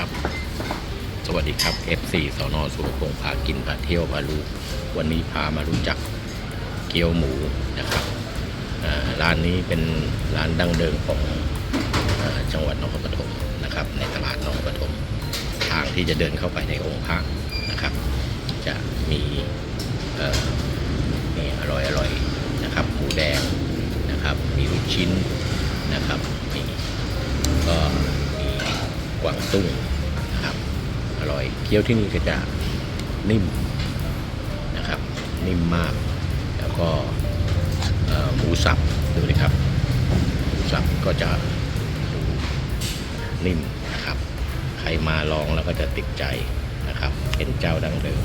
ครับ สวัสดีครับ F4 สอนอสุรพงษ์พากินพาเที่ยวพารู้วันนี้พามารู้จักเกี๊ยวหมูนะครับร้านนี้เป็นร้านดั้งเดิมของอจังหวัดนครปฐมนะครับ ในตลาดนครปฐมทางที่จะเดินเข้าไปในองค์พระนะครับ จะมีเอ่อนี่อร่อยอร่อยนะครับหมูแดงนะครับ มีลูกชิ้น กวางตุ้งนะครับอร่อยเคี้ยวที่นี่ก็จะนิ่มนะครับ นิ่มมาก แล้วก็หมูสับดูเลยครับหมูสับก็จะนิ่มนะครับ ใครมาลองแล้วก็จะติดใจนะครับ เป็นเจ้าดั้งเดิม